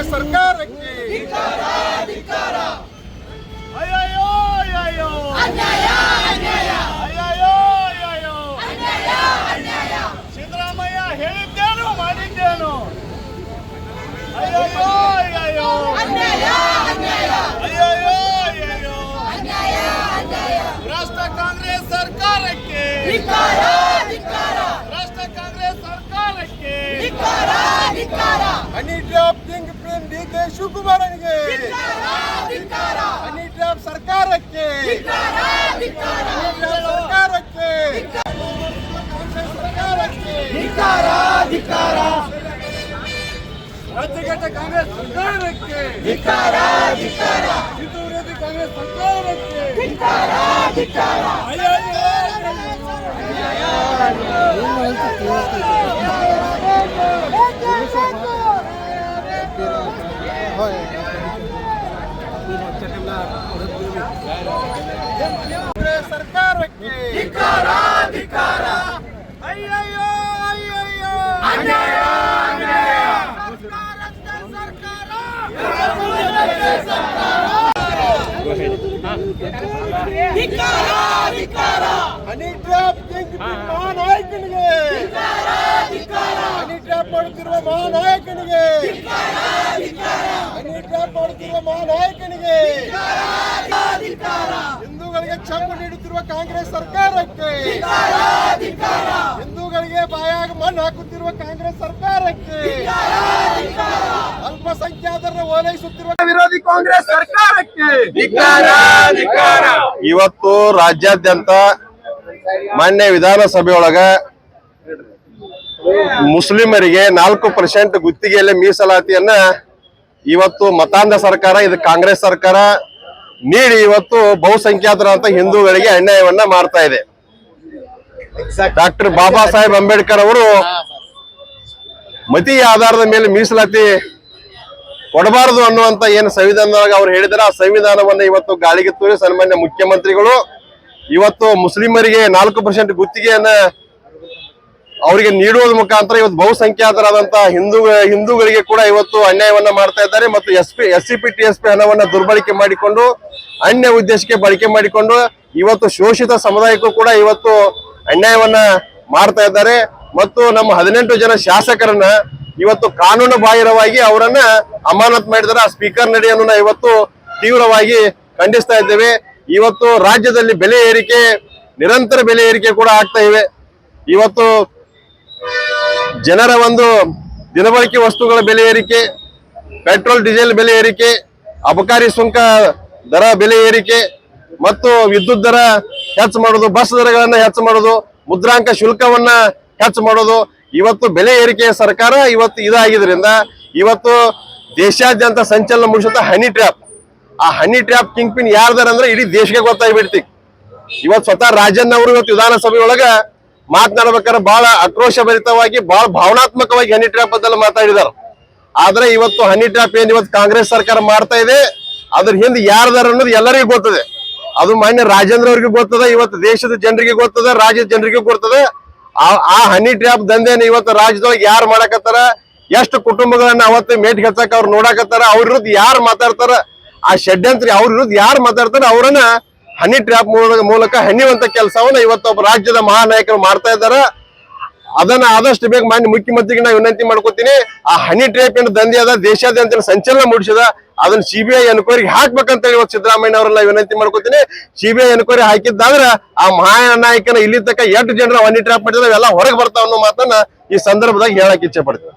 ಕಾಂಗ್ರೆಸ್ ಸರ್ಕಾರಕ್ಕೆ. ಸಿದ್ದರಾಮಯ್ಯ ಹೇಳಿದ್ದೇನು ಮಾಡಿದ್ದೇನು? ಅಯ್ಯಯ್ಯೋ ಅಯ್ಯಯ್ಯೋ. ಅಯ್ಯಯ್ಯೋ ಅಯ್ಯಯ್ಯೋ. ಭ್ರಷ್ಟ ಕಾಂಗ್ರೆಸ್ ಸರ್ಕಾರಕ್ಕೆ. ರಾಷ್ಟ್ರ ಕಾಂಗ್ರೆಸ್ ಸರ್ಕಾರಕ್ಕೆ. Honey trap pin D K ಶಿವಕುಮಾರನಿಗೆ. Honey trap ಸರ್ಕಾರಕ್ಕೆ. ಸರ್ಕಾರಕ್ಕೆ. ರಾಜ್ಯಘಟ್ಟ ಕಾಂಗ್ರೆಸ್ ಸರ್ಕಾರಕ್ಕೆ. ರಾಜ್ಯಘಟ್ಟ ಕಾಂಗ್ರೆಸ್ ಸರ್ಕಾರಕ್ಕೆ. ವಿರೋಧಿ ಧಿಕಾರ ಸರ್ಕಾರಕ್ಕೆ ಅಯ್ಯಯ್ಯೋ, ಸರ್ಕಾರಕ್ಕೆ ಅಯ್ಯಯ್ಯೋ ಧಿಕಾರ ಹನಿ ಟ್ರ್ಯಾಪ್ ಕಿಂಗ್ ಪಿನ್ ಮಹಾನಾಯಕನಿಗೆ. ಹನಿ ಟ್ರ್ಯಾಪ್ ಮಾಡುತ್ತಿರುವ ಮಹಾನಾಯಕನಿಗೆ ಧಿಕಾರ ಟ್ರ್ಯಾಪ್ ಮಾಡುತ್ತಿರುವ ಮಹಾನಾಯಕನಿಗೆ. ಹಿಂದೂಗಳಿಗೆ ಕ್ಷಮೆ ನೀಡುತ್ತಿರುವ ಕಾಂಗ್ರೆಸ್ ಸರ್ಕಾರಕ್ಕೆ. ಹಿಂದೂಗಳಿಗೆ ಬಾಯಾಗ ಮಣ್ಣು ಹಾಕುತ್ತಿರುವ ಕಾಂಗ್ರೆಸ್ ಸರ್ಕಾರಕ್ಕೆ. ಅಲ್ಪಸಂಖ್ಯಾತರನ್ನು ಓಲೈಸುತ್ತಿರುವ ವಿರೋಧಿ ಕಾಂಗ್ರೆಸ್ ಸರ್ಕಾರಕ್ಕೆ. ಇವತ್ತು ರಾಜ್ಯಾದ್ಯಂತ ಮಾನ್ಯ ವಿಧಾನಸಭೆಯೊಳಗ ಮುಸ್ಲಿಮರಿಗೆ ನಾಲ್ಕು ಪರ್ಸೆಂಟ್ ಗುತ್ತಿಗೆಯಲ್ಲಿ ಮೀಸಲಾತಿಯನ್ನ ಇವತ್ತು ಮತಾಂಧ ಸರ್ಕಾರ ಇದು ಕಾಂಗ್ರೆಸ್ ಸರ್ಕಾರ ನೀಡಿ ಇವತ್ತು ಬಹುಸಂಖ್ಯಾತರಂತ ಹಿಂದೂಗಳಿಗೆ ಅನ್ಯಾಯವನ್ನ ಮಾಡ್ತಾ ಇದೆ. ಡಾಕ್ಟರ್ ಬಾಬಾ ಸಾಹೇಬ್ ಅಂಬೇಡ್ಕರ್ ಅವರು ಮತಿ ಆಧಾರದ ಮೇಲೆ ಮೀಸಲಾತಿ ಕೊಡಬಾರದು ಅನ್ನುವಂತ ಏನು ಸಂವಿಧಾನದಾಗ ಅವ್ರು ಹೇಳಿದಾರೆ ಆ ಸಂವಿಧಾನವನ್ನ ಇವತ್ತು ಗಾಳಿಗೆ ತೂರಿ ಸನ್ಮಾನ್ಯ ಮುಖ್ಯಮಂತ್ರಿಗಳು ಇವತ್ತು ಮುಸ್ಲಿಮರಿಗೆ ನಾಲ್ಕು ಪರ್ಸೆಂಟ್ ಗುತ್ತಿಗೆಯನ್ನ ಅವರಿಗೆ ನೀಡುವುದ ಮುಖಾಂತರ ಇವತ್ತು ಬಹುಸಂಖ್ಯಾತರಾದಂತಹ ಹಿಂದೂ, ಹಿಂದೂಗಳಿಗೆ ಕೂಡ ಇವತ್ತು ಅನ್ಯಾಯವನ್ನ ಮಾಡ್ತಾ ಇದ್ದಾರೆ ಮತ್ತು S P, S C P, T S P ಹಣವನ್ನ ದುರ್ಬಳಕೆ ಮಾಡಿಕೊಂಡು, ಅನ್ಯ ಉದ್ದೇಶಕ್ಕೆ ಬಳಕೆ ಮಾಡಿಕೊಂಡು ಇವತ್ತು ಶೋಷಿತ ಸಮುದಾಯಕ್ಕೂ ಕೂಡ ಇವತ್ತು ಅನ್ಯಾಯವನ್ನ ಮಾಡ್ತಾ ಇದ್ದಾರೆ. ಮತ್ತು ನಮ್ಮ ಹದಿನೆಂಟು ಜನ ಶಾಸಕರನ್ನ ಇವತ್ತು ಕಾನೂನು ಬಾಹಿರವಾಗಿ ಅವರನ್ನ ಅಮಾನತ್ ಮಾಡಿದ್ದಾರೆ. ಆ ಸ್ಪೀಕರ್ ನಡೆಯನ್ನು ಇವತ್ತು ತೀವ್ರವಾಗಿ ಖಂಡಿಸ್ತಾ ಇದ್ದೇವೆ. ಇವತ್ತು ರಾಜ್ಯದಲ್ಲಿ ಬೆಲೆ ಏರಿಕೆ, ನಿರಂತರ ಬೆಲೆ ಏರಿಕೆ ಕೂಡ ಆಗ್ತಾ ಇವೆ. ಇವತ್ತು ಜನರ ಒಂದು ದಿನಬಳಕೆ ವಸ್ತುಗಳ ಬೆಲೆ ಏರಿಕೆ, ಪೆಟ್ರೋಲ್, ಡೀಸೆಲ್ ಬೆಲೆ ಏರಿಕೆ, ಅಬಕಾರಿ ಸುಂಕ ದರ ಬೆಲೆ ಏರಿಕೆ ಮತ್ತು ವಿದ್ಯುತ್ ದರ ಹೆಚ್ಚು ಮಾಡೋದು, ಬಸ್ ದರಗಳನ್ನು ಹೆಚ್ಚು ಮಾಡೋದು, ಮುದ್ರಾಂಕ ಶುಲ್ಕವನ್ನ ಹೆಚ್ಚು ಮಾಡೋದು, ಇವತ್ತು ಬೆಲೆ ಏರಿಕೆಯ ಸರ್ಕಾರ ಇವತ್ತು ಇದಾಗಿದ್ರಿಂದ ಇವತ್ತು ದೇಶಾದ್ಯಂತ ಸಂಚಲನ ಮೂಡಿಸುತ್ತ ಹನಿ ಟ್ರ್ಯಾಪ್. ಆ ಹನಿ ಟ್ರ್ಯಾಪ್ ಕಿಂಗ್ ಪಿನ್ ಯಾರ್ದಾರ ಅಂದ್ರೆ ಇಡೀ ದೇಶಕ್ಕೆ ಗೊತ್ತಾಗ್ಬಿಡ್ತಿ. ಇವತ್ತು ಸ್ವತಃ ರಾಜನ್ ಅವರು ಇವತ್ತು ವಿಧಾನಸಭೆಯೊಳಗ ಮಾತನಾಡ್ಬೇಕಾದ್ರೆ ಬಹಳ ಆಕ್ರೋಶ ಭರಿತವಾಗಿ ಬಹಳ ಭಾವನಾತ್ಮಕವಾಗಿ ಹನಿ ಟ್ರ್ಯಾಪ್ ಅದೆಲ್ಲ ಮಾತಾಡಿದಾರೆ. ಆದ್ರೆ ಇವತ್ತು ಹನಿ ಟ್ರ್ಯಾಪ್ ಏನ್ ಇವತ್ತು ಕಾಂಗ್ರೆಸ್ ಸರ್ಕಾರ ಮಾಡ್ತಾ ಇದೆ, ಅದ್ರ ಹಿಂದೆ ಯಾರದಾರ ಅನ್ನೋದು ಎಲ್ಲರಿಗೂ ಗೊತ್ತದೆ. ಅದು ಮಾನ್ಯ ರಾಜೇಂದ್ರ ಅವ್ರಿಗೆ ಗೊತ್ತದೆ, ಇವತ್ತು ದೇಶದ ಜನರಿಗೆ ಗೊತ್ತದ, ರಾಜ್ಯದ ಜನರಿಗೆ ಗೊತ್ತದ. ಆ ಹನಿ ಟ್ರ್ಯಾಪ್ ದಂಧೆನ ಇವತ್ತು ರಾಜ್ಯದೊಳಗೆ ಯಾರು ಮಾಡಕತ್ತಾರ, ಎಷ್ಟು ಕುಟುಂಬಗಳನ್ನ ಅವತ್ತು ಮೇಟ್ ಹಚ್ಚಕ್ ಅವ್ರು ನೋಡಕತ್ತಾರ, ಅವ್ರ ವಿರುದ್ಧ ಯಾರು ಮಾತಾಡ್ತಾರ, ಆ ಷಡ್ಯಂತ್ರ ಅವ್ರ ವಿರುದ್ಧ ಯಾರು ಮಾತಾಡ್ತಾರ, ಅವ್ರನ್ನ ಹನಿ ಟ್ರ್ಯಾಪ್ ಮೂಲಕ ಹನಿಯುವಂತ ಕೆಲಸವನ್ನ ಇವತ್ತು ಒಬ್ಬ ರಾಜ್ಯದ ಮಹಾನಾಯಕರು ಮಾಡ್ತಾ ಇದ್ದಾರೆ. ಅದನ್ನ ಆದಷ್ಟು ಬೇಗ ಮಾನ್ಯ ಮುಖ್ಯಮಂತ್ರಿಗೆ ನಾವು ವಿನಂತಿ ಮಾಡ್ಕೋತೀನಿ. ಆ ಹನಿ ಟ್ರ್ಯಾಪ್ ಏನು ದಂಧೆ ಅದ, ದೇಶಾದ್ಯಂತ ಸಂಚಲನ ಮೂಡಿಸಿದ, ಅದನ್ನ ಸಿಬಿಐ ಎನ್ಕ್ವೈರಿ ಹಾಕ್ಬೇಕಂತ ಹೇಳಿ ಇವತ್ತು ಸಿದ್ದರಾಮಯ್ಯ ಅವರೆಲ್ಲ ವಿನಂತಿ ಮಾಡ್ಕೊತೀನಿ. ಸಿಬಿಐ ಎನ್ಕ್ವೈರಿ ಹಾಕಿದ್ದಾದ್ರೆ ಆ ಮಹಾನಾಯಕನ ಇಲ್ಲಿ ತಕ್ಕ ಎಂಟು ಜನರ ಹನಿ ಟ್ರ್ಯಾಪ್ ಮಾಡಿದ್ರೆ ಅವೆಲ್ಲ ಹೊರಗೆ ಬರ್ತಾವ ಅನ್ನೋ ಮಾತನ್ನ ಈ ಸಂದರ್ಭದಾಗ ಹೇಳಕ್ ಇಚ್ಛೆ ಪಡ್ತೀನಿ.